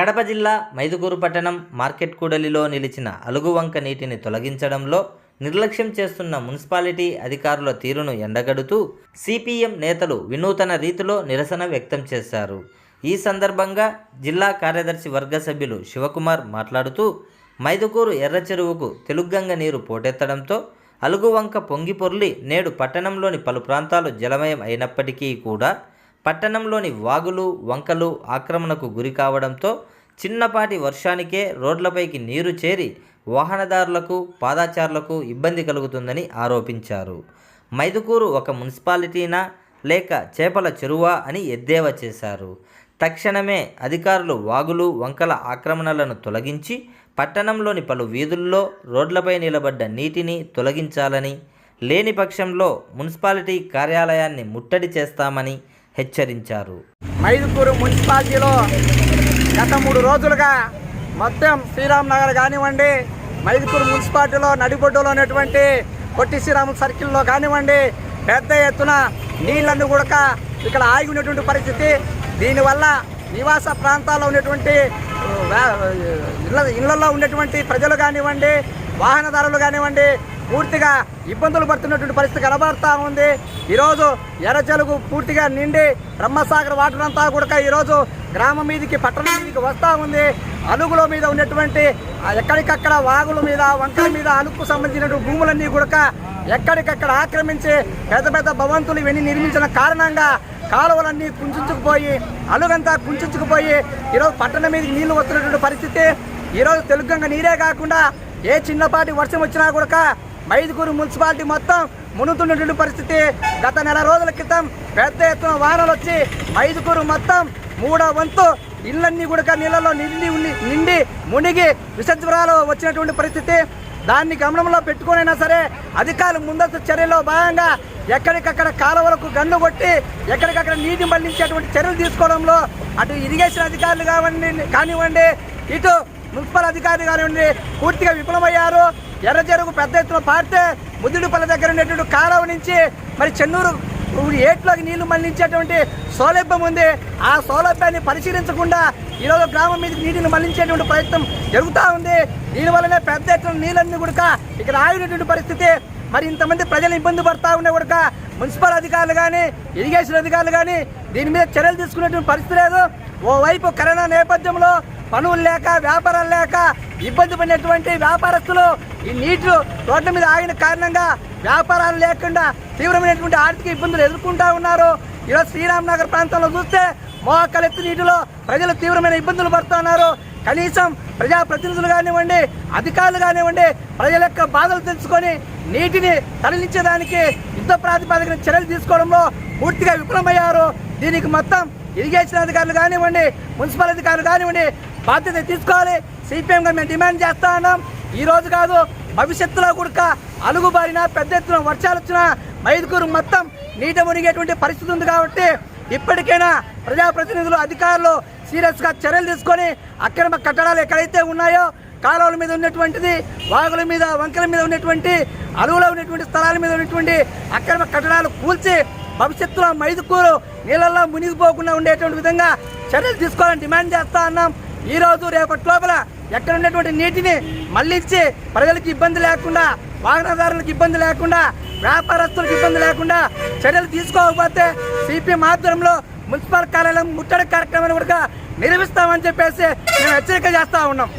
కడప జిల్లా మైదుకూరు పట్టణం మార్కెట్ కూడలిలో నిలిచిన అలుగువంక నీటిని తొలగించడంలో నిర్లక్ష్యం చేస్తున్న మున్సిపాలిటీ అధికారుల తీరును ఎండగడుతూ సిపిఎం నేతలు వినూతన రీతిలో నిరసన వ్యక్తం చేశారు. ఈ సందర్భంగా జిల్లా కార్యదర్శి వర్గ సభ్యులు శివకుమార్ మాట్లాడుతూ మైదుకూరు ఎర్ర చెరువుకు తెలుగంగ నీరు పోటెత్తడంతో అలుగువంక పొంగిపొర్లి నేడు పట్టణంలోని పలు ప్రాంతాలు జలమయం అయినప్పటికీ కూడా పట్టణంలోని వాగులు వంకలు ఆక్రమణకు గురి కావడంతో చిన్నపాటి వర్షానికే రోడ్లపైకి నీరు చేరి వాహనదారులకు పాదాచారులకు ఇబ్బంది కలుగుతుందని ఆరోపించారు. మైదుకూరు ఒక మున్సిపాలిటీనా లేక చేపల చెరువా అని ఎద్దేవా చేశారు. తక్షణమే అధికారులు వాగులు వంకల ఆక్రమణలను తొలగించి పట్టణంలోని పలు వీధుల్లో రోడ్లపై నిలబడ్డ నీటిని తొలగించాలని లేని పక్షంలో మున్సిపాలిటీ కార్యాలయాన్ని ముట్టడి చేస్తామని హెచ్చరించారు. మైదుకూరు మున్సిపాలిటీలో గత మూడు రోజులుగా మొత్తం శ్రీరామ్ నగర్ కానివ్వండి మైదుకూరు మున్సిపాలిటీలో నడిబొడ్డులో ఉన్నటువంటి పొట్టి శ్రీరాములు సర్కిల్లో కానివ్వండి పెద్ద ఎత్తున నీళ్ళను కూడా ఇక్కడ ఆగి ఉన్నటువంటి పరిస్థితి. దీనివల్ల నివాస ప్రాంతాల్లో ఉన్నటువంటి ఇళ్ళ ఇళ్ళలో ఉన్నటువంటి ప్రజలు కానివ్వండి వాహనదారులు కానివ్వండి పూర్తిగా ఇబ్బందులు పడుతున్నటువంటి పరిస్థితి కనబడతా ఉంది. ఈరోజు ఎర్రచెలుగు పూర్తిగా నిండి బ్రహ్మసాగర్ వాటర్ అంతా కూడా ఈరోజు గ్రామం మీదకి పట్టణం మీదకి వస్తూ ఉంది. అలుగుల మీద ఉన్నటువంటి ఎక్కడికక్కడ వాగుల మీద వంకల మీద అలుగుకు సంబంధించినటువంటి భూములన్నీ కూడా ఎక్కడికక్కడ ఆక్రమించి పెద్ద పెద్ద భవంతులు ఇవన్నీ నిర్మించిన కారణంగా కాలువలన్నీ కుంచుకుపోయి అలుగంతా కుంచుకుపోయి ఈరోజు పట్టణం మీదకి నీళ్ళు వస్తున్నటువంటి పరిస్థితి. ఈరోజు తెలుగంగ నీరే కాకుండా ఏ చిన్నపాటి వర్షం వచ్చినా కూడా మైదుకూరు మున్సిపాలిటీ మొత్తం మునుతున్నటువంటి పరిస్థితి. గత నెల రోజుల క్రితం పెద్ద ఎత్తున వానలు వచ్చి మైదుకూరు మొత్తం మూడో వంతు ఇళ్ళన్నీ కూడా నీళ్ళలో నిండి నిండి మునిగి విసజ్వరాలు వచ్చినటువంటి పరిస్థితి. దాన్ని గమనంలో పెట్టుకునైనా సరే అధికారులు ముందస్తు చర్యలో భాగంగా ఎక్కడికక్కడ కాలువలకు గన్ను కొట్టి ఎక్కడికక్కడ నీటి మళ్ళించేటువంటి చర్యలు తీసుకోవడంలో అటు ఇరిగేషన్ అధికారులు కావండి కానివ్వండి ఇటు మున్సిపల్ అధికారులు కానివ్వండి పూర్తిగా విఫలమయ్యారు. ఎర్ర చెరుకు పెద్ద ఎత్తున పారితే ముద్దుడిపల్లి దగ్గర ఉండేటువంటి కాలువ నుంచి మరి చెన్నూరు ఏట్లోకి నీళ్ళు మళ్ళించేటువంటి సౌలభ్యం ఉంది. ఆ సౌలభ్యాన్ని పరిశీలించకుండా ఈరోజు గ్రామం మీద నీటిని మళ్ళించేటువంటి ప్రయత్నం జరుగుతూ ఉంది. దీనివల్లనే పెద్ద ఎత్తున నీళ్ళన్నీ కూడా ఇక్కడ ఆగినటువంటి పరిస్థితి. మరి ఇంతమంది ప్రజలు ఇబ్బంది పడతా ఉండే కూడా మున్సిపల్ అధికారులు కానీ ఇరిగేషన్ అధికారులు కానీ దీని మీద చర్యలు తీసుకునేటువంటి పరిస్థితి లేదు. ఓవైపు కరోనా నేపథ్యంలో పనులు లేక వ్యాపారాలు లేక ఇబ్బంది పడినటువంటి వ్యాపారస్తులు ఈ నీటి రోడ్ల మీద ఆగిన కారణంగా వ్యాపారాలు లేకుండా తీవ్రమైనటువంటి ఆర్థిక ఇబ్బందులు ఎదుర్కొంటా ఉన్నారు. ఈరోజు శ్రీరామ్ నగర్ ప్రాంతంలో చూస్తే మోకలెత్తు నీటిలో ప్రజలు తీవ్రమైన ఇబ్బందులు పడుతున్నారు కనీసం ప్రజాప్రతినిధులు కానివ్వండి అధికారులు కానివ్వండి ప్రజల యొక్క బాధలు తెలుసుకొని నీటిని తరలించేదానికి యుద్ధ ప్రాతిపదికన చర్యలు తీసుకోవడంలో పూర్తిగా విఫలమయ్యారు. దీనికి మొత్తం ఇరిగేషన్ అధికారులు కానివ్వండి మున్సిపల్ అధికారులు కానివ్వండి బాధ్యత తీసుకోవాలి. సిపిఎంగా మేము డిమాండ్ చేస్తా ఉన్నాం. ఈ రోజు కాదు భవిష్యత్తులో కూడా అలుగుబారిన పెద్ద ఎత్తున వర్షాలు వచ్చినా మైదుకూరు మొత్తం నీట మునిగేటువంటి పరిస్థితి ఉంది కాబట్టి ఇప్పటికైనా ప్రజాప్రతినిధులు అధికారులు సీరియస్గా చర్యలు తీసుకొని అక్రమ కట్టడాలు ఎక్కడైతే ఉన్నాయో కాలువల మీద ఉన్నటువంటిది వాగుల మీద వంకల మీద ఉన్నటువంటి అలుగులో ఉన్నటువంటి స్థలాల మీద ఉన్నటువంటి అక్రమ కట్టడాలు కూల్చి భవిష్యత్తులో మైదుకూరు నీళ్ళల్లో మునిగిపోకుండా ఉండేటువంటి విధంగా చర్యలు తీసుకోవాలని డిమాండ్ చేస్తా ఉన్నాం. ఈ రోజు రేపటి లోపల ఎక్కడ ఉన్నటువంటి నీటిని మళ్ళించి ప్రజలకు ఇబ్బంది లేకుండా వాహనదారులకు ఇబ్బంది లేకుండా వ్యాపారస్తులకు ఇబ్బంది లేకుండా చర్యలు తీసుకోకపోతే సిపిఎం ఆధ్వర్యంలో మున్సిపల్ కార్యాలయం ముట్టడి కార్యక్రమాన్ని కూడా నిర్వహిస్తామని చెప్పేసి మేము హెచ్చరిక చేస్తూ ఉన్నాం.